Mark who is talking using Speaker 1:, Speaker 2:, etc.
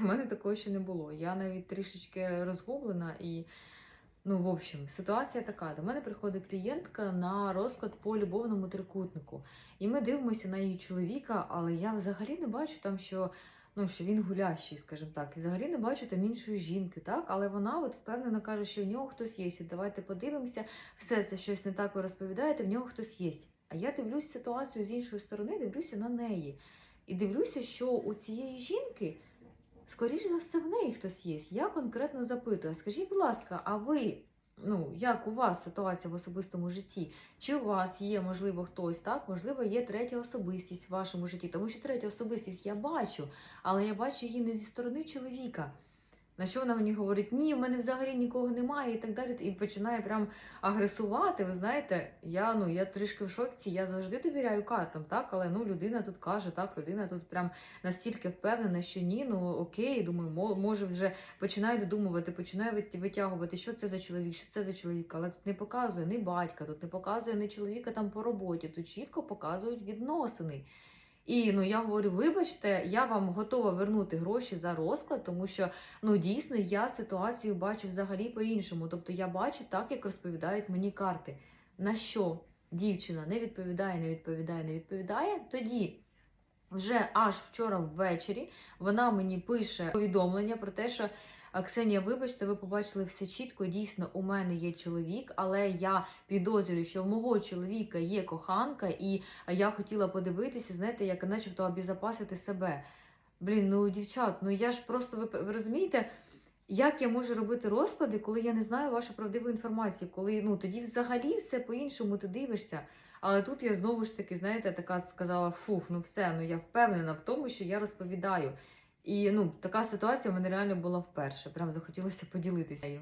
Speaker 1: в мене такого ще не було. Я навіть трішечки розгублена і. Ну, в общем, ситуація така. До мене приходить клієнтка на розклад по любовному трикутнику. І ми дивимося на її чоловіка, але я взагалі не бачу там, що, ну, що він гулящий, скажімо так. І взагалі не бачу там іншої жінки, так? Але вона от впевнено каже, що в нього хтось є. От давайте подивимося, все це щось не так ви розповідаєте, в нього хтось є. А я дивлюсь ситуацію з іншої сторони, дивлюся на неї. І дивлюся, що у цієї жінки. Скоріш за все, в неї хтось є. Я конкретно запитую: скажіть, будь ласка, а ви, ну як у вас ситуація в особистому житті? Чи у вас є, можливо, хтось, так? Можливо, є третя особистість в вашому житті, тому що третя особистість я бачу, але я бачу її не зі сторони чоловіка. На що вона мені говорить, ні, в мене взагалі нікого немає, і так далі. І починає прям агресувати. Ви знаєте, я ну я трішки в шоці, я завжди довіряю картам, так, але ну людина тут каже, так, людина тут прям настільки впевнена, що ні, ну окей, думаю, мо- може вже починає додумувати, починає вит- витягувати, що це за чоловік, що це за чоловік, але тут не показує ні батька, тут не показує ні чоловіка там по роботі, тут чітко показують відносини. І ну я говорю, вибачте, я вам готова вернути гроші за розклад, тому що ну дійсно я ситуацію бачу взагалі по-іншому. Тобто я бачу так, як розповідають мені карти. На що дівчина не відповідає, не відповідає, не відповідає, тоді. Вже аж вчора ввечері вона мені пише повідомлення про те, що «А, Ксенія, вибачте, ви побачили все чітко. Дійсно, у мене є чоловік, але я підозрюю, що в мого чоловіка є коханка, і я хотіла подивитися, знаєте, як начебто обезопасити себе. Блін, ну дівчат, ну я ж просто ви, ви розумієте, як я можу робити розклади, коли я не знаю вашу правдиву інформацію, коли ну тоді взагалі все по-іншому ти дивишся. Але тут я знову ж таки, знаєте, така сказала: фух, ну все, ну я впевнена в тому, що я розповідаю. І ну така ситуація в мене реально була вперше. Прям захотілося поділитися.